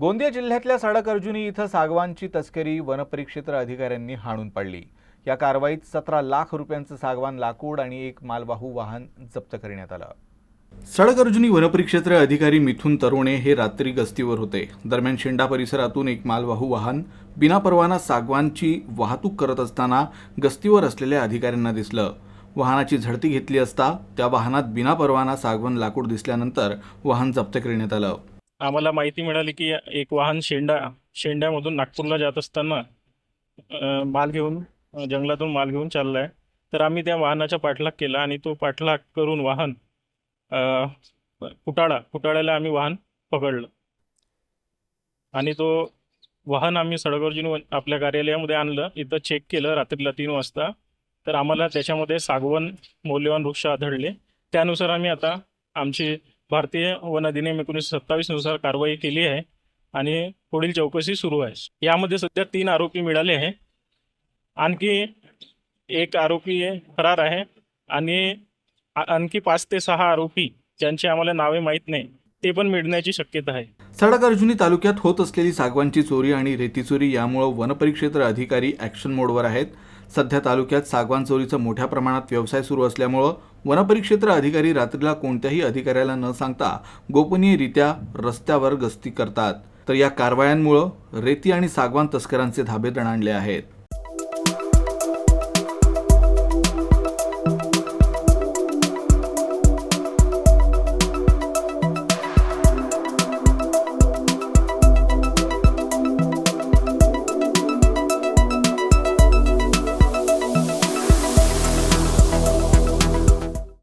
गोंदिया जिल्ह्यातल्या सडक अर्जुनी इथं सागवानची तस्करी वनपरिक्षेत्र अधिकाऱ्यांनी हाणून पाडली. या कारवाईत सतरा लाख रुपयांचं सागवान लाकूड आणि एक मालवाहू वाहन जप्त करण्यात आलं. सडक अर्जुनी वनपरिक्षेत्र अधिकारी मिथुन तरुणे हे रात्री गस्तीवर होते. दरम्यान शेंडा परिसरातून एक मालवाहू वाहन बिना परवाना सागवानची वाहतूक करत असताना गस्तीवर असलेल्या अधिकाऱ्यांना दिसलं. वाहनाची झडती घेतली असता त्या वाहनात बिना परवाना सागवान लाकूड दिसल्यानंतर वाहन जप्त करण्यात आलं. आम्हाला माहिती मिळाली की एक वाहन शेंडा शेंड्यामधून नागपूरला जात असताना माल घेऊन जंगलातून माल घेऊन चालला आहे तर आम्ही त्या वाहनाचा पाठलाग केला आणि तो पाठलाग करून वाहन फुटाळा फुटाळ्याला आम्ही वाहन पकडलं. आणि तो वाहन आम्ही सडगर्जीन आपल्या कार्यालयामध्ये आणलं. इथं चेक केलं रात्रीला तीन वाजता. तर आम्हाला त्याच्यामध्ये सागवन मौल्यवान वृक्ष आढळले. त्यानुसार आम्ही आता आमची भारतीय वन अधिनियम एकोणीसशे सत्तावीसनुसार कारवाई केली आहे आणि पुढील चौकशी सुरू आहे. यामध्ये सध्या तीन आरोपी मिळाले आहे आणखी एक आरोपी फरार आहे आणि आणखी पाच ते सहा आरोपी ज्यांची आम्हाला नावे माहीत नाही ते पण मिळण्याची शक्यता आहे. सडक अर्जुनी तालुक्यात होत असलेली सागवानची चोरी आणि रेती चोरी यामुळं वनपरिक्षेत्र अधिकारी ॲक्शन मोडवर आहेत. सध्या तालुक्यात सागवान चोरीचा मोठ्या प्रमाणात व्यवसाय सुरू असल्यामुळं वनपरिक्षेत्र अधिकारी रात्रीला कोणत्याही अधिकाऱ्याला न सांगता गोपनीयरित्या रस्त्यावर गस्ती करतात. तर या कारवायांमुळं रेती आणि सागवान तस्करांचे धाबे दणाणले आहेत.